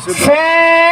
Só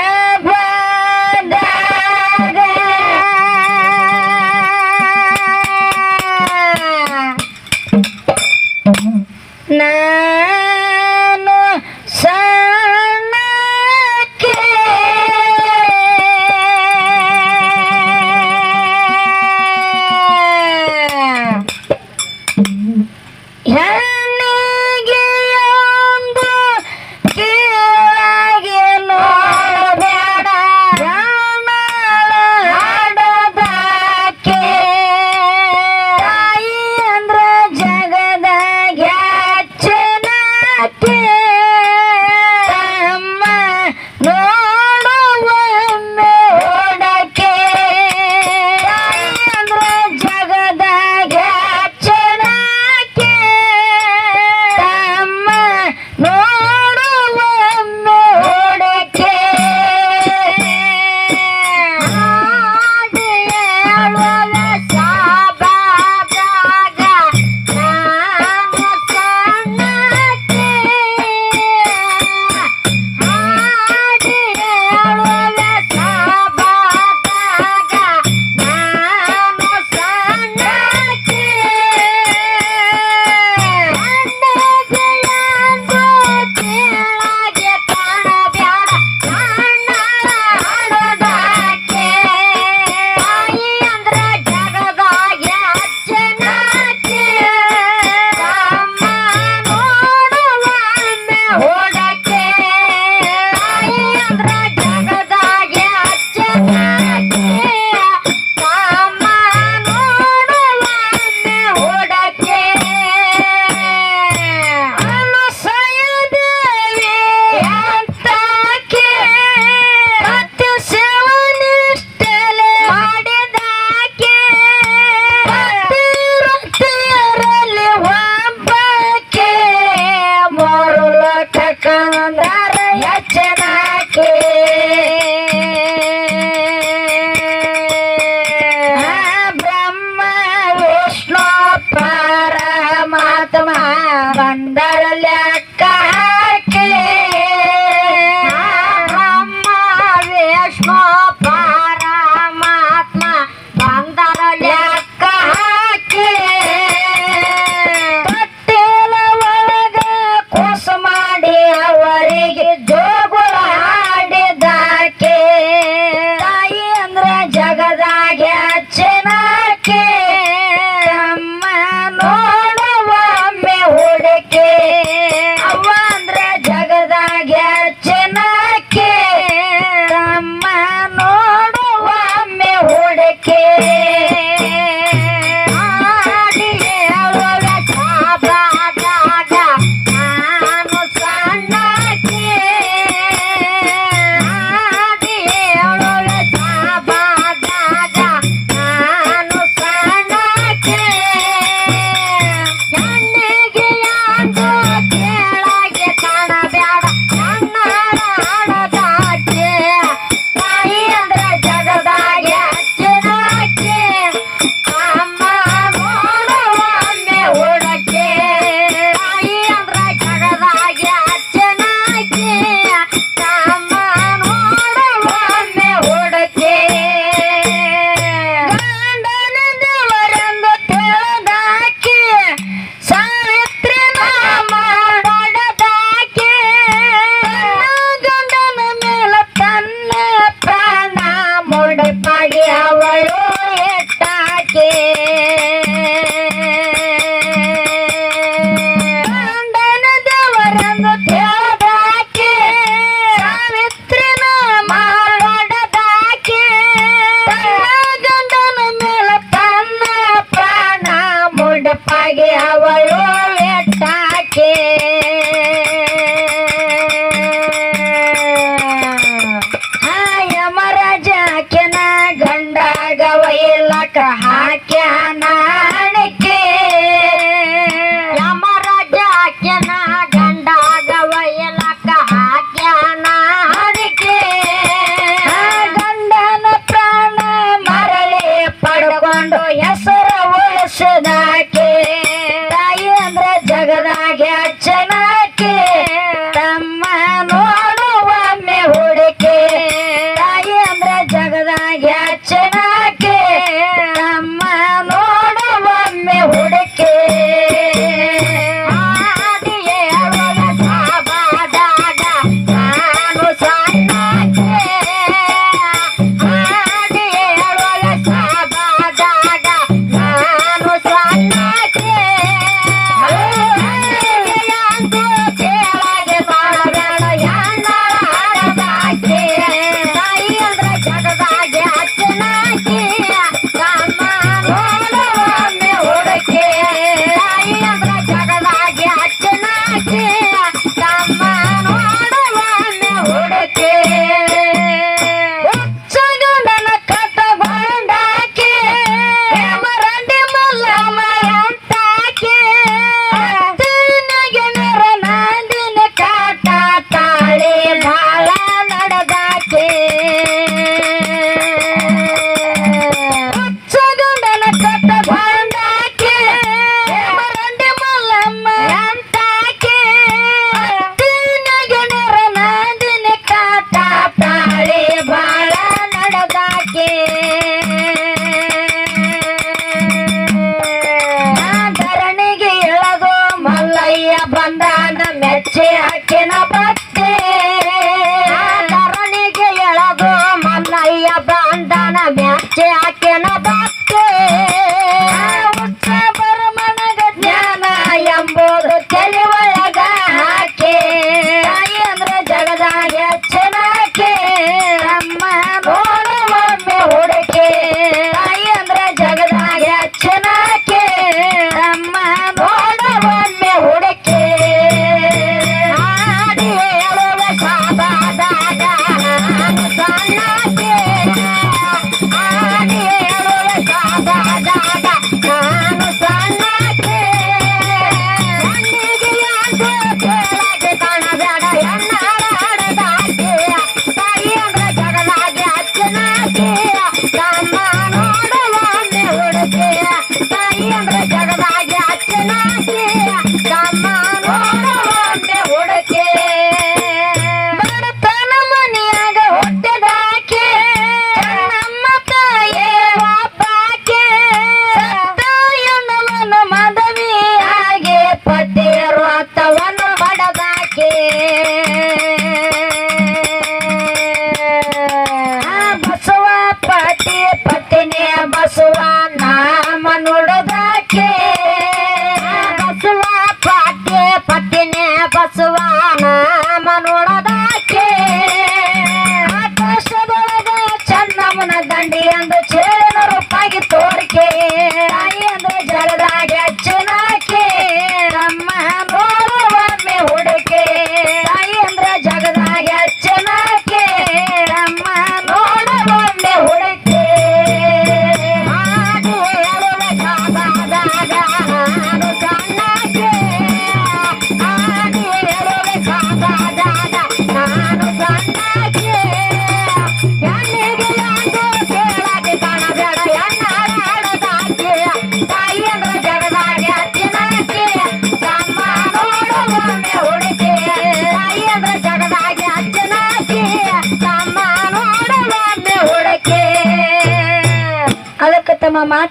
Canadá.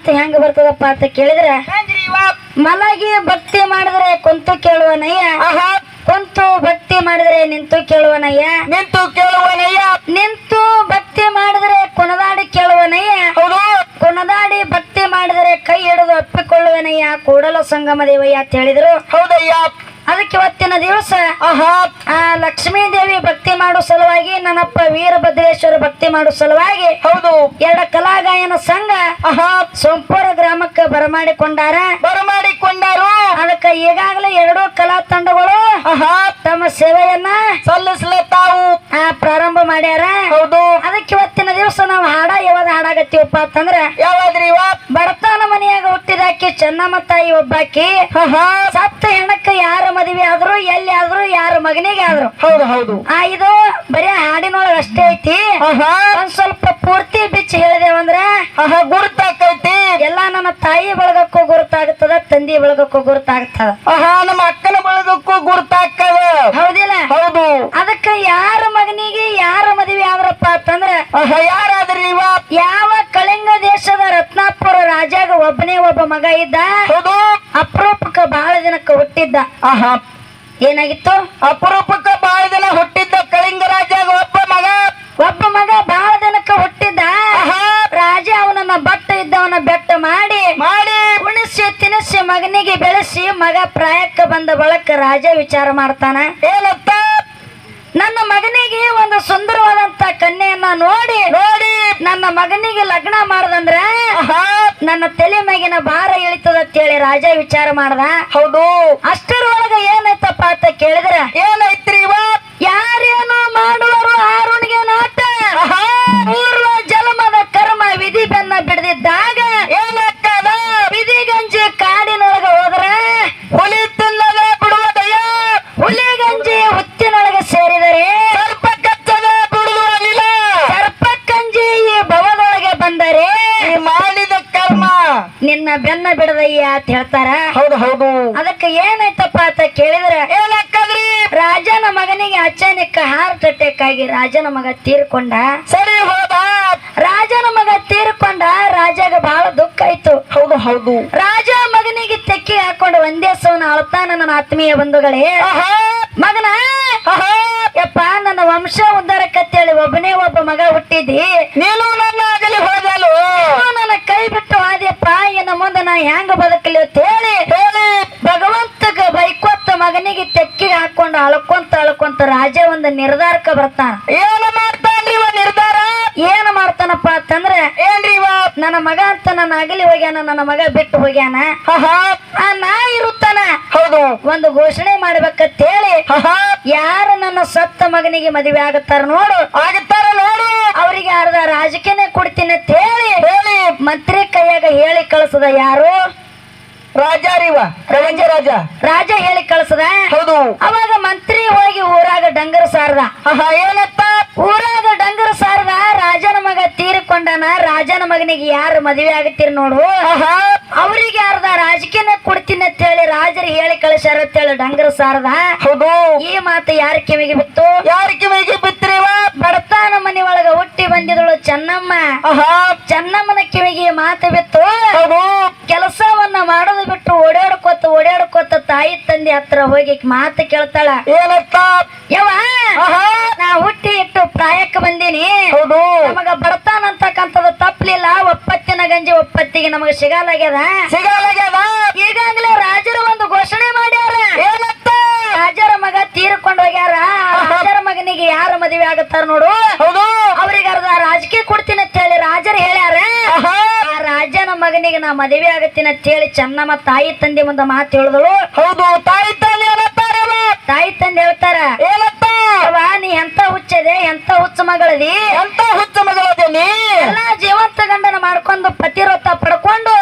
ಮಾತು ಹೆಂಗ ಬರ್ತದಪ್ಪ ಅಂತ ಕೇಳಿದ್ರೆ ಮಲಗಿ ಭಕ್ತಿ ಮಾಡಿದ್ರೆ ಕುಂತು ಕೇಳುವನಯ್ಯ. ಕುಂತು ಭಕ್ತಿ ಮಾಡಿದ್ರೆ ನಿಂತು ಕೇಳುವನಯ್ಯ. ನಿಂತು ಕೇಳುವನಯ್ಯ. ನಿಂತು ಭಕ್ತಿ ಮಾಡಿದ್ರೆ ಕುಣದಾಡಿ ಕೇಳುವನಯ್ಯ. ಹೌದು. ಕುಣದಾಡಿ ಭಕ್ತಿ ಮಾಡಿದರೆ ಕೈ ಹಿಡಿದು ಅಪ್ಪಿಕೊಳ್ಳುವನಯ್ಯ. ಕೂಡಲ ಸಂಗಮ ದೇವಯ್ಯ ಅಂತ ಹೇಳಿದ್ರು. ಹೌದಯ್ಯ. ಅದಕ್ಕೆ ಇವತ್ತಿನ ದಿವಸ ಆ ಲಕ್ಷ್ಮೀ ದೇವಿ ಭಕ್ತಿ ಮಾಡೋ ಸಲುವಾಗಿ ನನ್ನಪ್ಪ ವೀರಭದ್ರೇಶ್ವರ ಭಕ್ತಿ ಮಾಡೋ ಸಲುವಾಗಿ ಹೌದು. ಎರಡ ಕಲಾಗಾಯನ ಸಂಘ ಆಹಾ. ಸೋಂಪುರ ಗ್ರಾಮಕ್ಕೆ ಬರಮಾಡಿಕೊಂಡಾರ. ಬರಮಾಡಿಕೊಂಡಾರು. ಅದಕ್ಕೆ ಈಗಾಗಲೇ ಎರಡೂ ಕಲಾ ತಂಡಗಳು ಆಹಾ. ತಮ್ಮ ಸೇವೆಯನ್ನ ಸಲ್ಲಿಸ್ಲತ್ತಾವು ಆ, ಪ್ರಾರಂಭ ಮಾಡ್ಯಾರ. ಹೌದು. ಅದಕ್ಕೆ ಇವತ್ತಿನ ದಿವಸ ನಾವು ಹಾಡ ಯಾವಾಗ ಹಾಡಾಗತ್ತೀವಪ್ಪ ಅಂತಂದ್ರ ಯಾವಾದ್ರಿ ಬರ್ತಾನ ಬಡತನ ಮನೆಯಾಗ ಹುಟ್ಟಿದಾಕಿ ಚೆನ್ನಮ್ಮ ತಾಯಿ ಒಬ್ಬಾಕಿ. ಅಹಾ ಸತ್ತ ಹೆಣಕ್ಕ ಯಾರ ಮದುವೆ ಆದ್ರು ಎಲ್ಲಿ ಆದ್ರು ಯಾರ ಮಗನಿಗೆ ಆದ್ರು. ಹೌದು ಹೌದು. ಆ ಇದು ಬರೀ ಹಾಡಿನೊಳಗ ಅಷ್ಟೇ ಐತಿ. ಒಂದ್ ಸ್ವಲ್ಪ ಪೂರ್ತಿ ಬಿಚ್ಚಿ ಹೇಳಿದೇವಂದ್ರ ಗುರುತಾಕೈತಿ ಎಲ್ಲಾ ನನ್ನ ತಾಯಿ ಬಳಗಕ್ಕೂ ಗುರುತಾಗುತ್ತದ ತಂದಿ ಬಳಗಕ್ಕೂ ಗುರುತಾಗ್ತದ. ನಮ್ಮ ಅಕ್ಕನ ಬಳಗಕ್ಕೂ ಗುರುತಾಗ್ತದ. ಹೌದಿಲ್ಲ? ಹೌದು. ಅದಕ್ಕ ಯಾರ ಮಗನಿಗೆ ಯಾರ ಮದುವೆ ಆದ್ರಪ್ಪ ಅಂತಂದ್ರ ಯಾರಾದ್ರಿ ಇವ? ಯಾವ ಒಬ್ಬನೇ ಒಬ್ಬ ಮಗ ಇದ್ದ. ಹೌದು. ಅಪರೂಪಕ್ಕ ಬಹಳ ದಿನಕ್ಕ ಹುಟ್ಟಿದ್ದ. ಆಹಾ. ಏನಾಗಿತ್ತು? ಅಪರೂಪಕ್ಕ ಬಹಳ ದಿನ ಹುಟ್ಟಿದ್ದ ಕಳಿಂಗ ರಾಜ ಒಬ್ಬ ಮಗ. ಒಬ್ಬ ಮಗ ಬಹಳ ದಿನಕ್ಕ ಹುಟ್ಟಿದ್ದ. ರಾಜ ಅವನನ್ನ ಬಟ್ಟ ಇದ್ದವನ ಬೆಟ್ಟ ಮಾಡಿ ಮಾಡಿ. ಉಣಿಸಿ ತಿನಿಸಿ ಮಗನಿಗೆ ಬೆಳೆಸಿ ಮಗ ಪ್ರಾಯಕ್ಕ ಬಂದ ಬಳಕ ರಾಜ ವಿಚಾರ ಮಾಡ್ತಾನ. ಏನತ್ತ ನನ್ನ ಮಗನಿಗೆ ಒಂದು ಸುಂದರವಾದಂತ ಕನ್ಯೆಯನ್ನ ನೋಡಿ ನೋಡಿ. ನನ್ನ ಮಗನಿಗೆ ಲಗ್ನ ಮಾಡದಂದ್ರೆ ನನ್ನ ತಲೆ ರಾಜ ವಿಚಾರ ಮಾಡ್ದ? ಹೌದು. ಅಷ್ಟರೊಳಗ ಏನೈತಪ್ಪ ಅಂತ ಕೇಳಿದ್ರ? ಏನೈತ್ರಿ ಅಂತ ಹೇಳ್ತಾರ. ಹೌದು ಹೌದು. ಅದಕ್ಕೆ ಏನಾಯ್ತಪ್ಪ ಅಂತ ಕೇಳಿದ್ರ ಏನಕ್ಕದ್ರಿ ರಾಜನ ಮಗನಿಗೆ ಅಚಾನಕ್ ಹಾರ್ಟ್ ಅಟ್ಯಾಕ್ ಆಗಿ ರಾಜನ ಮಗ ತೀರ್ಕೊಂಡ. ಸರಿ ಹೋದ. ರಾಜನ ಮಗ ತೀರ್ಕೊಂಡ ರಾಜಾಗ ಬಹಳ ದುಃಖ ಆಯ್ತು. ಹೌದು ಹೌದು. ರಾಜ ಮಗನಿಗೆ ತೆಕ್ಕಿ ಹಾಕೊಂಡು ಒಂದೇ ಸವನ ಅಳ್ತಾನ ನನ್ನ ಆತ್ಮೀಯ ಬಂಧುಗಳೇ. ಮಗನ ಯಪ್ಪ ನನ್ನ ವಂಶ ಹೇಳಿ ಒಬ್ಬನೇ ಒಬ್ಬ ಮಗ ಹುಟ್ಟಿದಿ ನೀನು ನನ್ನ ಆಗಲಿ ಹೋದಲು ಬಿಟ್ಟು ಆದ್ಯಪ್ಪ ಇನ್ನ ಮುಂದೆ ನಾ ಹೆಂಗ ಬದುಕಲಿ ಅಂತ ಹೇಳಿ ಭಗವಂತಗ ಬೈಕೊತ್ತ ಮಗನಿಗೆ ತೆಕ್ಕಿಗೆ ಹಾಕೊಂಡು ಅಳ್ಕೊಂತ ಅಳ್ಕೊಂತ ರಾಜ ಒಂದು ನಿರ್ಧಾರಕ್ಕೆ ಬರ್ತಾನ. ಏನು ಮಾಡ್ತಾನ್ರಿ ಇವ ನಿರ್ಧಾರ? ಏನ್ ಮಾಡ್ತಾನಪ್ಪ ಅಂತಂದ್ರೆ ಏನ್ರಿ ಇವ ನನ್ನ ಮಗ ಅಂತ ನನ್ನ ಅಗಲಿ ಹೋಗ್ಯಾನ ನನ್ನ ಮಗ ಬಿಟ್ಟು ಹೋಗ್ಯಾನ. ಆ ನಾ ಇರುತ್ತಾನ. ಹೌದು. ಒಂದು ಘೋಷಣೆ ಮಾಡ್ಬೇಕಂತೇಳಿ ಹೇಳಿ ಯಾರು ನನ್ನ ಸತ್ತ ಮಗನಿಗೆ ಮದುವೆ ಆಗುತ್ತಾರ ನೋಡು. ಆಗುತ್ತಾರ ನೋಡು. ಅವರಿಗೆ ಅರ್ಧ ರಾಜಕೀಯನೇ ಕೊಡ್ತೀನಿ ಅಂತ ಮಂತ್ರಿ ಕೈಯಾಗ ಹೇಳಿ ಕಳಿಸದ ಯಾರು? ರಾಜ ರೀವ ರವಂಜ ರಾಜ. ರಾಜ ಹೇಳಿ ಕಳಿಸದ? ಹೌದು. ಅವಾಗ ಮಂತ್ರಿ ಹೋಗಿ ಊರಾಗ ಡಂಗರ್ ಸಾರದ. ಏನತ್ತ ಊರಾಗ ಡಂಗರ ಸಾರದ ರಾಜನ ಮಗ ತೀರಿಕೊಂಡನ ರಾಜನ ಮಗನಿಗೆ ಯಾರು ಮದುವೆ ಆಗತ್ತೀರಿ ನೋಡು. ಅವರಿಗೆ ಅರ್ಧ ರಾಜಕೀಯ ಕೊಡ್ತೀನಿ ಅಂತ ಹೇಳಿ ರಾಜರು ಹೇಳಿ ಕಳಿಸ್ಯಾರ ಅಂತ ಹೇಳಿ ಡಂಗರ ಸಾರದ. ಹೌದು. ಈ ಮಾತು ಯಾರ ಕಿವಿಗೆ ಬಿತ್ತು? ಯಾರ ಕಿವಿಗೆ ಬಿತ್ತರಿವ ಬಡತನ ಮನೆ ಒಳಗ ಹುಟ್ಟಿ ಬಂದಿದಳು ಚೆನ್ನಮ್ಮ. ಚೆನ್ನಮ್ಮನ ಕಿವಿಗೆ ಮಾತು ಬಿತ್ತು. ಕೆಲಸವನ್ನ ಮಾಡೋದು ಬಿಟ್ಟು ಓಡಾಡ್ಕೋತ ಓಡಾಡ್ಕೋತ ತಾಯಿ ತಂದೆ ಹತ್ರ ಹೋಗಿ ಮಾತು ಕೇಳ್ತಾಳ. ಏನಪ್ಪ ಆಹಾ. ನಾ ಹುಟ್ಟಿ ಇಟ್ಟು ಪ್ರಾಯಕ್ಕೆ ಬಂದೀನಿ. ಹೌದು. ನಮಗ ಬರ್ತಾನ ಅಂತಕ್ಕಂಥದ್ದು ತಪ್ಪಲಿಲ್ಲ ಒಪ್ಪತ್ತಿನ ಗಂಜಿ ಒಪ್ಪತ್ತಿಗೆ ನಮಗ ಸಿಗಲಾಗ್ಯದ. ಸಿಗಲಾಗ್ಯದ. ಈಗಾಗಲೇ ರಾಜರು ಒಂದು ಘೋಷಣೆ ಮಾಡ್ಯಾರ. ರಾಜರ ಮಗ ತೀರ್ಕೊಂಡು ಹೋಗ್ಯಾರ. ರಾಜರ ಮಗನಿಗೆ ಯಾರು ಮದುವೆ ಆಗುತ್ತಾರ ನೋಡು. ಹೌದು. ಅವ್ರಿಗೆ ಅರ್ಧ ರಾಜಕೀಯ ಕೊಡ್ತೀನಿ ಅಂತ ಹೇಳಿ ರಾಜರು ಹೇಳ್ಯಾರ. ಆ ರಾಜನ ಮಗನಿಗೆ ನಾ ಮದುವೆ ಆಗತ್ತೀನಿ ಅಂತ ಹೇಳಿ ಚೆನ್ನಮ್ಮ ತಾಯಿ ತಂದೆ ಮುಂದೆ ಮಾತು ಹೇಳಿದಳು. ಹೌದು. ತಾಯಿ ತಂದೆ ತಾಯಿ ತಂದೆ ಹೇಳ್ತಾರ. ನೀ ಎಂತ ಹುಚ್ಚದೆ ಎಂತ ಹುಚ್ಚ ಮಗಳದಿ? ಎಂತ ಹುಚ್ಚ ನೀ? ಎಲ್ಲಾ ಜೀವಂತ ಗಂಡನ ಮಾಡ್ಕೊಂಡು ಪತಿರೋತ ಪಡ್ಕೊಂಡು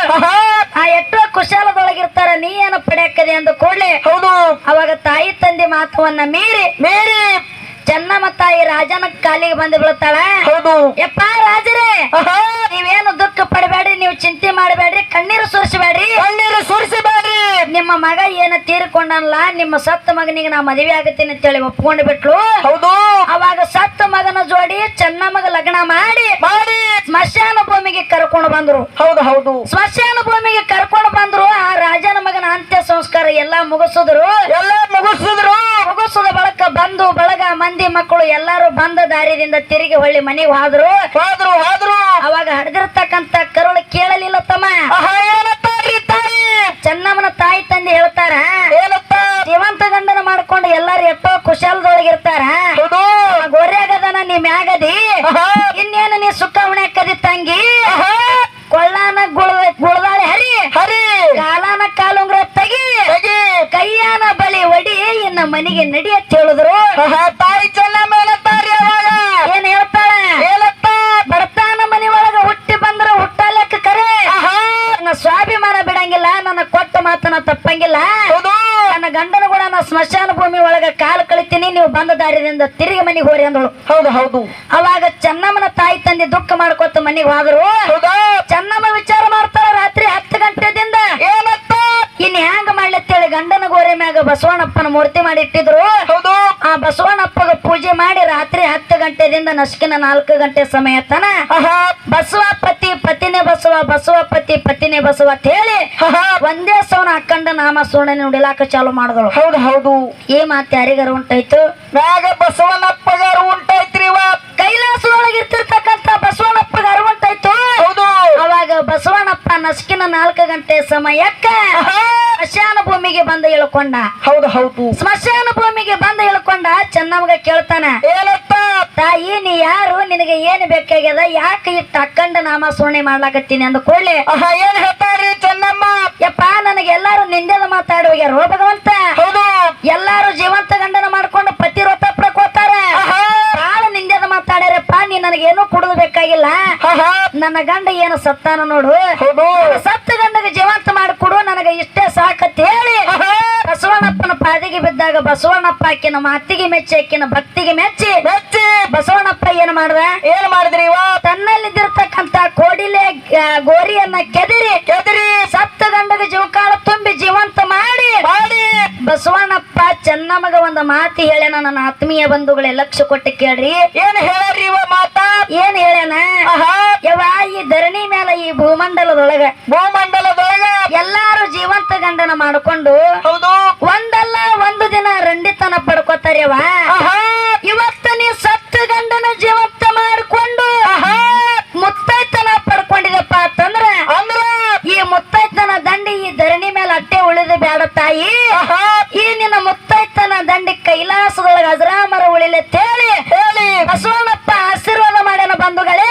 ಆ ಎಷ್ಟೋ ಕುಶಾಲದೊಳಗಿರ್ತಾರ ನೀ ಏನು ಪಡೆಯಕ್ಕದೆ ಅಂದ ಕೂಡ್ಲೆ ಹೌದು. ಅವಾಗ ತಾಯಿ ತಂದೆ ಮಾತವನ್ನ ಮೀರಿ ಮೇರಿ. ಚೆನ್ನಮ್ಮ ತಾಯಿ ರಾಜನ ಕಾಲಿಗೆ ಬಂದು ಬೀಳ್ತಾಳ. ಹೌದು. ಯಪ್ಪ ರಾಜರೇ ನೀವೇನು ದುಃಖ ಪಡಬೇಡ್ರಿ ನೀವು ಚಿಂತೆ ಮಾಡಬೇಡ್ರಿ ಕಣ್ಣೀರು ಸುರಿಸಬೇಡ್ರಿ. ಕಣ್ಣೀರು ಸುರಿಸಬೇಡ್ರಿ ನಿಮ್ಮ ಮಗ ಏನ ತೀರಿಕೊಂಡಲ್ಲ ನಿಮ್ಮ ಸತ್ತ ಮಗನಿಗೆ ನಾ ಮದುವೆ ಆಗತ್ತೀನಿ ಅಂತೇಳಿ ಒಪ್ಕೊಂಡು ಬಿಟ್ಲು. ಹೌದು. ಅವಾಗ ಸತ್ತ ಮಗನ ಜೋಡಿ ಚೆನ್ನಮ್ಮಗ ಲಗ್ನ ಮಾಡಿ ಮಾಡಿ. ಸ್ಮಶಾನ ಭೂಮಿಗೆ ಕರ್ಕೊಂಡು ಬಂದ್ರು. ಹೌದು ಹೌದು. ಸ್ಮಶಾನ ಭೂಮಿಗೆ ಕರ್ಕೊಂಡು ಬಂದ್ರು ಆ ರಾಜನ ಮಗನ ಅಂತ್ಯ ಸಂಸ್ಕಾರ ಎಲ್ಲಾ ಮುಗಿಸಿದ್ರು. ಎಲ್ಲ ಮುಗಿಸಿದ್ರು. ಮುಗಿಸದ ಬಳಕ ಬಂದು ಬಳಗ ಮಂದಿ ಮಕ್ಕಳು ಎಲ್ಲಾರು ಬಂದ ದಾರಿದಿಂದ ತಿರುಗಿ ಹೊಳ್ಳಿ ಮನೆಗೆ ಹೋದ್ರು. ಹೋದ್ರು ಹೋದ್ರು. ಅವಾಗ ಹಡ್ದಿರ್ತಕ್ಕಂತ ಕರುಳು ಕೇಳಲಿಲ್ಲ ತಮ್ಮ. ಚೆನ್ನಮ್ಮನ ತಾಯಿ ತಂದೆ ಹೇಳ್ತಾರ ಜೀವಂತ ಗಂಡನ ಮಾಡ್ಕೊಂಡು ಎಲ್ಲಾರು ಎಷ್ಟೋ ಕುಶಾಲದೊಳಗಿರ್ತಾರ. ಗೋರ್ಯಾಗದನ ನೀ ಮ್ಯಾಗದಿ ಇನ್ನೇನು ನೀ ಸುಖ ಕದಿ ತಂಗಿ ಕೊಳ್ಳಾನ ಗುಳ ಗುಳದಾಳೆ ಹರಿ ಹರಿ ಕಾಲಾನ ಕಾಲುಂಗ್ರ ತೆಗಿ ತೆಗಿ ಕೈಯಾನ ಬಳಿ ಒಡಿ ಇನ್ನ ಮನೆಗೆ ನಡಿ ಅಂತ ಹೇಳಿದ್ರು ಆಹಾ ತಾಯಿ ಚೆನ್ನಮ್ಮ ಏನತ್ತಾರ್ರಿ ಅವಾಗ ಏನ್ ಹೇಳ್ತಾಳ ಏನತ್ತ ಬಡತಾನ ಮನೆ ಒಳಗ ಹುಟ್ಟಿ ಬಂದ್ರ ಹುಟ್ಟಲೆಕ್ಕ ಕರೆ ಆಹಾ ನನ್ನ ಸ್ವಾಭಿಮಾನ ಬಿಡಂಗಿಲ್ಲ ನನ್ನ ಕೊಟ್ಟ ಮಾತನ್ನ ತಪ್ಪಂಗಿಲ್ಲ ಹೌದು ನನ್ನ ಗಂಡನ ಕೂಡ ನಾ ಸ್ಮಶಾನ ಭೂಮಿ ಒಳಗ ಕಾಲು ಕಳಿತೀನಿ ನೀವು ದಾರಿಯಿಂದ ತಿರುಗಿ ಮನೆಗೆ ಹೋರಿ ಅಂದಳು. ಹೌದು ಹೌದು. ಅವಾಗ ಚೆನ್ನಮ್ಮನ ತಾಯಿ ತಂದೆ ದುಃಖ ಮಾಡ್ಕೋತ ಮನೆಗೆ ಹೋದ್ರು. ಹೌದಾ? ಚೆನ್ನಮ್ಮ ವಿಚಾರ ಮಾಡ್ತಾರ ರಾತ್ರಿ ಹತ್ತು ಗಂಟೆದಿಂದ. ಇನ್ ಹ್ಯಾಂಗ ಮಾಡ್ಲತ್ತೇಳಿ ಗಂಡನ ಗೋರೆ ಮ್ಯಾಗ ಬಸವಣ್ಣಪ್ಪನ ಮೂರ್ತಿ ಮಾಡಿ ಇಟ್ಟಿದ್ರು ಹೌದು. ಆ ಬಸವಣ್ಣಪ್ಪಗ ಪೂಜೆ ಮಾಡಿ ರಾತ್ರಿ ಹತ್ತು ಗಂಟೆದಿಂದ ನಸ್ಕಿನ ನಾಲ್ಕು ಗಂಟೆ ಸಮಯ ತನ ಪತಿನೇ ಬಸವ ಅಂತ ಹೇಳಿ ಒಂದೇ ಸೌನ ಹಾಕೊಂಡ ನಾಮ ಸುವರ್ಣ ನುಡಿಲಾಕ ಚಾಲು ಮಾಡಿದಳು. ಹೌದು ಹೌದು. ಏ ಮಾತು ಯಾರಿಗಾರ ಉಂಟಾಯ್ತು? ಮ್ಯಾಗ ಬಸವನಪ್ಪಗಾರು ಉಂಟಾಯ್ತ್ರಿ ಕೈಲಾಸದೊಳಗೆ ಇರ್ತಿರ್ತಕ್ಕಂತ ಬಸವಣ್ಣಪ್ಪಗ ಅರಿವುಂಟಾಯ್ತು ಹೌದು ಅವಾಗ ಬಸವಣ್ಣಪ್ಪ ನಸ್ಕಿನ ನಾಲ್ಕು ಗಂಟೆ ಸಮಯಕ್ಕ ಸ್ಮಶಾನ ಭೂಮಿಗೆ ಬಂದ ಇಳ್ಕೊಂಡ. ಹೌದು ಹೌದು. ಸ್ಮಶಾನ ಭೂಮಿಗೆ ಬಂದ ಇಳ್ಕೊಂಡ ಚೆನ್ನಮ್ಗ ಕೇಳ್ತಾನ. ಹೇಳಪ್ಪ ತಾಯಿ ನೀ ಯಾರು? ನಿನಗೆ ಏನ್ ಬೇಕಾಗ್ಯದ? ಯಾಕೆ ಇಟ್ಟ ಅಕ್ಕಂಡ ನಾಮ ಸೋಣೆ ಮಾಡ್ಲಾಕತ್ತೀನಿ ಅಂದ ಕೂಡ್ಲೆ. ಏನ್ ಹೇಳ್ತಾರಿ ಚೆನ್ನಮ್ಮ? ಯಪ್ಪ ನನಗೆ ಎಲ್ಲಾರು ನಿಂದೆದ ಮಾತಾಡುವ ಭಗವಂತ. ಹೌದು. ಎಲ್ಲಾರು ಜೀವಂತ ಗಂಡನ ಮಾಡ್ಕೊಂಡು ಪತಿರೋತ ವ್ರತ ಪ್ರಕೋತಾರ ಆಹಾ ಬಾಳ ನಿಂದೆದ ಮಾತಾಡ್ಯಾರಪ್ಪ ನೀ ನನಗೇನು ಕುಡಿದು ಬೇಕಾಗಿಲ್ಲ. ನನ್ನ ಗಂಡ ಏನು ಸತ್ತಾನ ನೋಡು. ಸತ್ತ ಗಂಡಗೆ ಜೀವಂತ ಮಾಡಿಕೊಡು ನನಗೆ ಇಷ್ಟೇ ಸಾಕತ್ ಹೇಳಿ. ಬಸವಣ್ಣಪ್ಪನ ಪಾದಿಗೆ ಬಿದ್ದಾಗ ಬಸವಣ್ಣಪ್ಪ ಆಕಿನ ಮಾತಿಗೆ ಮೆಚ್ಚಿ ಆಕಿನ ಭಕ್ತಿಗೆ ಮೆಚ್ಚಿ. ಮೆಚ್ಚಿ. ಬಸವಣ್ಣಪ್ಪ ಏನ್ ಮಾಡ್ದ? ಏನ್ ಮಾಡಿದ್ರಿ ತನ್ನಲ್ಲಿದ್ದಿರ್ತಕ್ಕಂತ ಕೋಡಿಲೆ ಗೋರಿಯನ್ನ ಕೆದರಿ ಕೆದರಿ. ಸತ್ತ ಗಂಡದ ಜೀವಕಾಲ ತುಂಬಿ ಜೀವಂತ ಮಾಡಿ. ಮಾಡಿ. ಬಸವಣ್ಣಪ್ಪ ಚೆನ್ನಮ್ಮಗ ಒಂದು ಮಾತಿ ನನ್ನ ಆತ್ಮೀಯ ಬಂಧುಗಳೇ ಲಕ್ಷ ಕೊಟ್ಟು ಕೇಳ್ರಿ. ಏನ್ ಹೇಳ್ರಿ ಇವ ಮಾತಾ? ಏನ್ ಹೇಳ್ಯಾನ? ಆಹಾ. ಯವ್ವ ಈ ಧರಣಿ ಮೇಲೆ ಈ ಭೂಮಂಡಲದೊಳಗ ಭೂಮಂಡಲದೊಳಗ? ಎಲ್ಲಾರು ಜೀವಂತ ಗಂಡನ ಮಾಡಿಕೊಂಡು ಹೌದು. ಒಂದಲ್ಲ ಒಂದು ದಿನ ರಂಡಿತನ ಆಹಾ. ಇವತ್ತ ನೀ ಸತ್ತ ಗಂಡನ ಜೀವಂತ ಮಾಡಿಕೊಂಡು ಮುತ್ತೈತನ ಪಡ್ಕೊಂಡಿದಪ್ಪ ಅಂತಂದ್ರ ಅಂದ್ರ? ಈ ಮುತ್ತೈತನ ದಂಡಿ ಈ ಧರಣಿ ಮೇಲೆ ಅಟ್ಟೆ ಉಳಿದು ಬೇಡ ತಾಯಿ ಆಹಾ ಈ ನಿನ್ನ ಮುತ್ತೈತನ ದಂಡಿ ಕೈಲಾಸದೊಳಗ ಅಜರಾಮರ ಉಳಿಲೆ ತೇಳಿ ಹೇಳಿ ಬಸವಣ್ಣಪ್ಪ ಆಶೀರ್ವಾದ ಮಾಡ್ಯಾನ ಬಂಧುಗಳೇ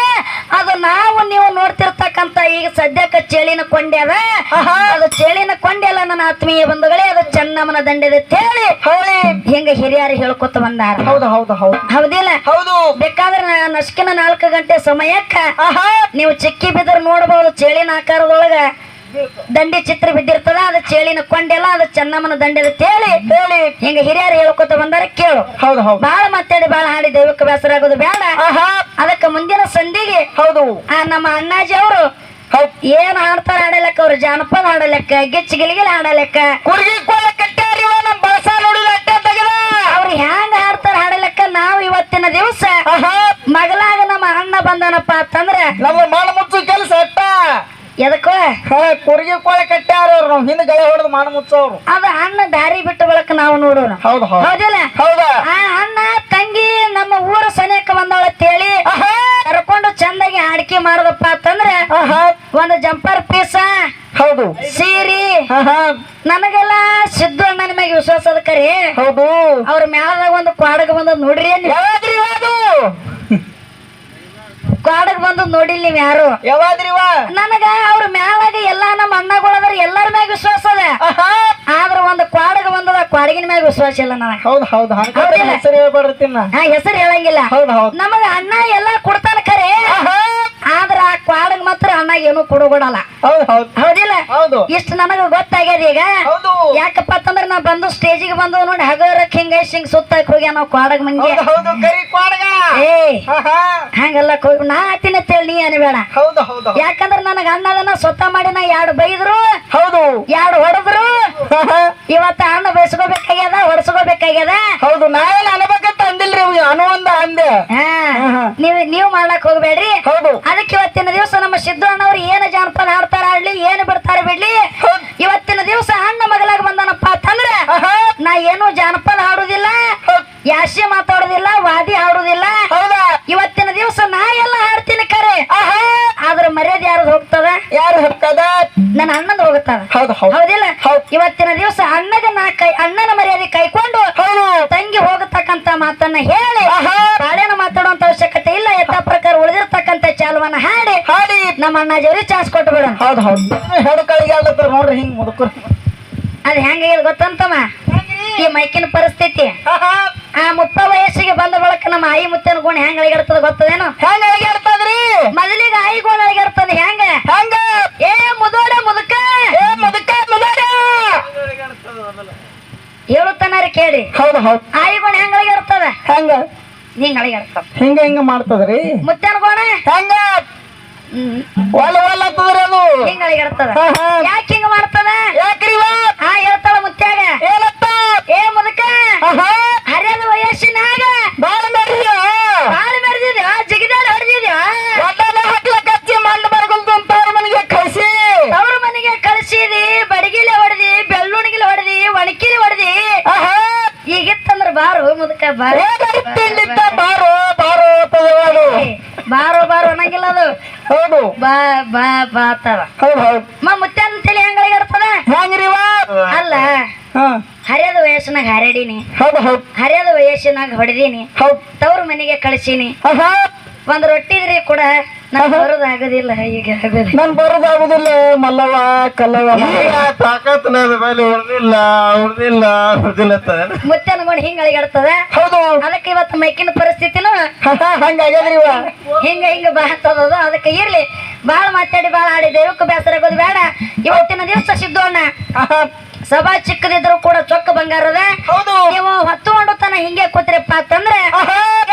ಅದು ನಾವು ನೀವು ನೋಡ್ತಿರ್ತಕ್ಕಂತ ಈಗ ಸದ್ಯಕ್ಕೆ ಚೇಳಿನ ಕೊಂಡೆ ಆಹಾ. ಅದು ಚೇಳಿನ ಕೊಂಡ್ಯಲ್ಲ ನನ್ನ ಆತ್ಮೀಯ ಬಂಧುಗಳೇ ಅದು ಚೆನ್ನಮ್ಮನ ದಂಡೆ ತೇಳಿ. ಹೇಳಿ ಹಿಂಗ ಹಿರಿಯರು ಹೇಳ್ಕೊತ ಬಂದಾರ. ಹೌದು ಹೌದು ಹೌದು. ಹೌದಿಲ್ಲ? ಹೌದು. ಬೇಕಾದ್ರೆ ನಸ್ಕಿನ ನಾಲ್ಕು ಗಂಟೆ ಸಮಯಕ್ಕ ನೀವು ಚಿಕ್ಕಿ ಬಿದ್ರ ನೋಡಬಹುದು ಚೇಳಿನ ಆಕಾರದೊಳಗ ದಂಡಿ ಚಿತ್ರ ಬಿದ್ದಿರ್ತದ ಅದು ಚೇಳಿನ ಕೊಂಡೆಲ್ಲ ಅದು ಚೆನ್ನಮ್ಮನ ದಂಡೆದ ತೇಳಿ. ಹೇಳಿ ಹಿಂಗ ಹಿರಿಯರು ಹೇಳ್ಕೊತ ಬಂದಾರ ಕೇಳು. ಹೌದು ಹೌದು. ಬಾಳ ಮಾತಾಡಿ ಬಾಳ ಹಾಡಿ ದೈವಕ್ಕೆ ಬೇಸರ ಆಗೋದು ಬೇಡ ಅದಕ್ಕ ಮುಂದಿನ ಸಂಧಿಗೆ ಹೌದು. ಆ ನಮ್ಮ ಅಣ್ಣಾಜಿ ಅವರು ಹೌದು. ಏನ್ ಹಾಡ್ತಾರ ಆಡಲಕ್ಕ ಅವ್ರು? ಜಾನಪದ ಆಡಲಕ್ಕ ಗಿಚ್ಚ ಗಿಲಿಗಿಲ್ ಆಡಲಕ್ಕ. ಕುರ್ಗಿ ಕೋಲ ಕಟ್ಟ್ಯಾರಿವ ನಮ್ ಬಳಸ ನೋಡಿದ ಅಟ್ಟ ತೆಗೆದ. ಅವ್ರು ಹ್ಯಾಂಗ ಹಾಡ್ತಾರ ಆಡಲಕ್ಕ? ನಾವು ಇವತ್ತಿನ ದಿವಸ ಮಗಲಾಗ ನಮ್ಮ ಅಣ್ಣ ಬಂದನಪ್ಪ ಅಂತಂದ್ರೆ ನಮ್ಮ ಮಾಡ ಮುಚ್ಚು ಕೆಲಸ ಅಟ್ಟ. ಎದಕ್ಕೋ? ಹಾ, ಕುರ್ಗಿ ಕೊಳ ಕಟ್ಟ್ಯಾರ ಅವ್ರು. ನಾವ್ ಹಿಂದೆ ಗಳೆ ಹೊಡೆದು ಮಾಡ ಮುಚ್ಚವ್ರು ಅದ ಅಣ್ಣ ದಾರಿ ಬಿಟ್ಟ ಬಳಕ ನಾವು ನೋಡೋಣ. ಹೌದು ಹೌದು. ಹೌದಿಲ್ಲ? ಹೌದಾ. ಆ ಅಣ್ಣ ತಂಗಿ ನಮ್ಮ ಊರ ಸನೇಕ ಬಂದವಳ ತೇಳಿ ಕರ್ಕೊಂಡು ಚಂದಾಗಿ ಅಡಿಕೆ ಮಾಡದಪ್ಪ ಅಂತಂದ್ರೆ ಒಂದು ಜಂಪರ್ ಪೀಸ ಹೌದು. ಸೀರಿ. ನನಗೆಲ್ಲ ಸಿದ್ದು ಅಣ್ಣನ ಮ್ಯಾಗ ವಿಶ್ವಾಸ ಅದಕ್ಕರಿ ಕರೆ. ಹೌದು. ಅವ್ರ ಮ್ಯಾಲದಾಗ ಒಂದು ಕ್ವಾಡಗ್ ಬಂದದ್ ನೋಡ್ರಿ ಯಾವಾದ್ರಿ ಅದು ಕ್ವಾಡಗ್ ಬಂದದ್ ನೋಡಿಲ್ ನೀವ್ ಯಾರು? ಯಾವ್ರಿ ನನಗ ಅವ್ರ ಮ್ಯಾಲಾಗ ಎಲ್ಲಾ ನಮ್ಮ ಅಣ್ಣಗಳದ್ರ ಎಲ್ಲರ ಮ್ಯಾಗ ವಿಶ್ವಾಸ ಅದ. ಆದ್ರ ಒಂದು ಕ್ವಾಡಗ ಬಂದದ ಕ್ವಾಡಗಿನ ಮ್ಯಾಗ ವಿಶ್ವಾಸ ಇಲ್ಲ ನನಗ. ಹೌದು ಹೌದು? ಹೆಸರು ಹೆಸರು ಹೇಳಂಗಿಲ್ಲ. ಹೌದು ಹೌದು. ನಮಗ ಅಣ್ಣ ಎಲ್ಲಾ ಕೊಡ್ತಾನ ಕರೆ. ಆ ಕ್ವಾಡಗ್ ಮಾತ್ರ ಅಣ್ಣ ಏನು ಕೊಡುಗೊಡಲ್ಲ ಹೌದು ಹೌದು. ಹೌದಿಲ್ಲ? ಹೌದು. ಇಷ್ಟ ನನಗ ಗೊತ್ತಾಗ್ಯದ ಈಗ? ಯಾಕಪ್ಪ ಅಂತಂದ್ರ ನಾ ಬಂದು ಸ್ಟೇಜಿಗೆ ಬಂದು ನೋಡಿ ಹಗರಕ್ ಹಿಂಗ ಹಿಂಗ್ ಸುತ್ತಾಕ್ ಹೋಗ್ಯ ನಾವು ಕ್ವಾಡಗ್ ಮಂಗಿ. ಏ ಹಂಗಲ್ಲ ಹೋಗಿ ನಾ ಆತಿನ ತೇಳಿ ನೀ ಅನ್ಬೇಡ. ಯಾಕಂದ್ರ ನನಗ ಅಣ್ಣದನ್ನ ಸುತ್ತ ಮಾಡಿ ನಾ ಎರಡು ಬೈದ್ರು ಹೌದು. ಎರಡು ಹೊಡೆದ್ರು. ಇವತ್ತ ಅಣ್ಣ ಬಯಸ್ಕೋಬೇಕಾಗ್ಯದ ಹೊಡ್ಸ್ಕೋಬೇಕಾಗ್ಯದ ಹೌದು ನಾ ಏನ್ ಅನ್ಬೇಕಂತ ಅಂದಿಲ್ರಿ ಅನುಬಂಧ ಅಂದೆ. ಆಹಾ. ನೀವ್ ನೀವ್ ಮಾಡ್ಲಕ್ ಹೋಗ್ಬೇಡ್ರಿ. ಹೌದು. ಅದಕ್ಕೆ ಇವತ್ತಿನ ದಿವಸ ನಮ್ಮ ಸಿದ್ದು ಅಣ್ಣವ್ರು ಏನು ಜಾನಪದ ಹಾಡ್ತಾರ ಆಡ್ಲಿ ಏನು ಬಿಡ್ತಾರ ಬಿಡ್ಲಿ. ಇವತ್ತಿನ ದಿವಸ ಅಣ್ಣ ಮಗಲಾಗ ಬಂದನಪ್ಪ ಅಂತಂದ್ರ. ನಾ ಏನು ಜಾನಪದ ಹಾಡುದಿಲ್ಲ ಯಾಶಿ ಯಾಸಿ ಮಾತಾಡುದಿಲ್ಲ ವಾದಿ ಹಾಡುದಿಲ್ಲ. ಹೌದಾ? ಇವತ್ತಿನ ದಿವಸ ನಾ ಎಲ್ಲ ಹಾಡ್ತೀನಿ ಕರೆ. ಆದ್ರ ಮರ್ಯಾದೆ ಯಾರ್ದು ಹೋಗ್ತದ? ಯಾರು ಹೋಗ್ತದ? ನನ್ನ ಅಣ್ಣದ ಹೌದು ಹೌದಿಲ್ಲ? ಹೌದು. ಇವತ್ತಿನ ದಿವಸ ಅಣ್ಣಗ ನಾ ಕೈ ಅಣ್ಣನ ಮರ್ಯಾದೆ ಕೈಕೊಂಡು ಹೌದು ತಂಗಿ ಹೋಗತಕ್ಕಂತ ಮಾತನ್ನ ಹೇಳಿ. ಬಾಳೆನ ಮಾತಾಡುವಂತ ಅವಶ್ಯಕತೆ ಇಲ್ಲ. ಯಥಾ ಪ್ರಕಾರ ಉಳಿದಿರ್ತಕ್ಕಂತ ಚಾಲುವನ್ನ ಹಾಡಿ. ಹಾಡಿ. ನಮ್ಮ ಅಣ್ಣಾಜಿ ಚಾನ್ಸ್ ಕೊಟ್ಟು ಬಿಡೋಣ ಹೌದು ಹೌದು. ನೋಡ್ರಿ ಹಿಂಗ್ ಮುದುಕರು. ಅದ್ ಹೆಂಗ ಗೊತ್ತಂತಮ್ಮ? ಈ ಮೈಕಿನ ಪರಿಸ್ಥಿತಿ. ಆ ಮುಪ್ಪ ವಯಸ್ಸಿಗೆ ಬಂದ ಬಳಕ ನಮ್ಮ ಆಯಿ ಮುತ್ತಿನ ಗುಣ ಹೆಂಗ್ ಅಳಿಗಾಡ್ತದ ಗೊತ್ತದೇನು? ಹೆಂಗ್ ಅಳಿಗಾಡ್ತದ್ರಿ ಮೊದಲಿಗೆ ಆಯಿ ಗೋಣ ಅಳಿಗಾಡ್ತದ ಹೆಂಗ ಹೆಂಗ ಏ ಮುದೋಡ ಮುದುಕ ಏ ಮುದುಕ ಮುದಾಡ ಹೇಳುತ್ತಾನಾರಿ ಕೇಳಿ ಹೌದು ಹೌದು. ಆಯಿ ಗೋಣ ಹೆಂಗಳಿಗೆ ಇರ್ತದ ಹೆಂಗ? ನಿಂಗಳಿಗೆ ಇರ್ತದೆ ಹೆಂಗ ಹೆಂಗ ಮಾಡ್ತದ್ರಿ? ಮುತ್ತನ ಗೋಣ? ಹೆಂಗ? ಹ್ಮ್. ಒಲ್ಲ ಒಲ್ಲ ಹತ್ತದ್ರಿ ಅದು. ಹಿಂಗ್ ಅಳಿಗಾಡ್ತದ. ಯಾಕೆ ಹಿಂಗ ಮಾಡ್ತದ? ಯಾಕ್ರಿ ಹಾ ಹೇಳ್ತಾಳ ಮುತ್ಯಾಗ. ಏನಪ್ಪ? ಏ ಮುದಕ ಹರಿಯದ ವಯಸ್ಸಿನಾಗ ಬಾಳ ನೋಡ್ರಿ. ಬಾರು ಮುದಕ ಬಾರು ಬಾರೋ ಬಾರೋ. ಬಾರೋ ಬಾರೋ ಅನ್ನಂಗಿಲ್ಲ ಅದು. ಹೌದು. ಬಾ ಬಾ ಬಾ ಅತ್ತವ ಹೌದು ಹೌದು. ಮ ಮುತ್ತನ ತಲೆ ಹೆಂಗಳಿಗಿರ್ತದ ಇರ್ತದ? ಇವ? ಅಲ್ಲ. ಹಾ. ಹರಿಯದ ವಯಸ್ಸಿನಾಗ ಹರಡೀನಿ. ಹೌದು ಹೌದು. ಹರಿಯದ ವಯಸ್ಸಿನಾಗ ಹೊಡೆದೀನಿ. ಹೌದು. ತವ್ರ ಮನೆಗೆ ಕಳಿಸೀನಿ. ಒಂದ ಒಂದ್ ರೊಟ್ಟಿದ್ರಿ ಕೂಡ ನನ್ ಬರೋದಾಗೋದಿಲ್ಲ ಈಗ ನನ್ ಬರೋದಾಗುದಿಲ್ಲ ಮಲ್ಲವ ಕಲ್ಲವ ತಾಕತ್ ನನ್ನ ಮೇಲೆ ಹೊಡೆದಿಲ್ಲ ಹೊಡೆದಿಲ್ಲ ಹೊಡೆದಿಲ್ಲ ಮುತ್ತನ ಗೊಂಡು ಹಿಂಗ್ ಅಳಿಗಾಡ್ತದ? ಹೌದು. ಅದಕ್ಕೆ ಇವತ್ತು ಮೈಕಿನ ಪರಿಸ್ಥಿತಿನೂ ಹಂಗಾಗ್ಯದ್ರಿ ಇವ. ಹಿಂಗ ಹಿಂಗ ಬಾತದದು ಅದಕ್ಕೆ ಇರ್ಲಿ. ಬಾಳ ಮಾತಾಡಿ ಬಾಳ ಆಡಿ ದೇವಕ್ಕೆ ಬೇಸರ ಆಗೋದು ಬೇಡ. ಇವತ್ತಿನ ದಿವಸ ಸಿದ್ದು ಅಣ್ಣ ಆಹಾ, ಸಭಾ ಚಿಕ್ಕದಿದ್ರು ಕೂಡ ಚೊಕ್ಕ ಬಂಗಾರದ? ಹೌದು. ನೀವು ಹೊತ್ತುಕೊಂಡು ತನ ಹಿಂಗೆ ಕೂತ್ರಿಪ್ಪ ಅಂತಂದ್ರೆ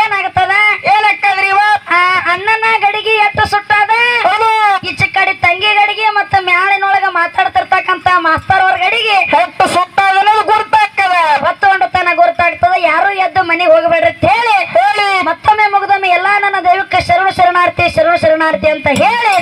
ಏನಾಗುತ್ತದ? ಆ ಅಣ್ಣನ ಗಡಿಗೆ ಎಷ್ಟು ಸುಟ್ಟಾದ? ಈಚೆ ಕಡೆ ತಂಗಿ ಗಡಿಗೆ ಮತ್ತೆ ಮ್ಯಾಳಿನೊಳಗ ಮಾತಾಡ್ತಿರ್ತಕ್ಕಂತ ಮಾಸ್ತರ್ ಅವ್ರ ಗಡಿಗೆ? ಹೆಟ್ಟು ಸುತ್ತಾದನದು ಗುರ್ತಾಕ್ಕದ ಹೊತ್ತುಕೊಂಡು ತನ ಗುರುತಾಗ್ತದ. ಯಾರು ಎದ್ದು ಮನೆಗೆ ಹೋಗಬೇಡ್ರಿ ಅಂತ ಹೇಳಿ. ಹೇಳಿ. ಮತ್ತೊಮ್ಮೆ ಮುಗಿದೊಮ್ಮೆ ಎಲ್ಲಾ ನನ್ನ ದೇವಕ್ಕೆ ಶರಣು ಶರಣಾರ್ಥಿ ಶರಣು ಶರಣಾರ್ಥಿ ಅಂತ ಹೇಳಿ.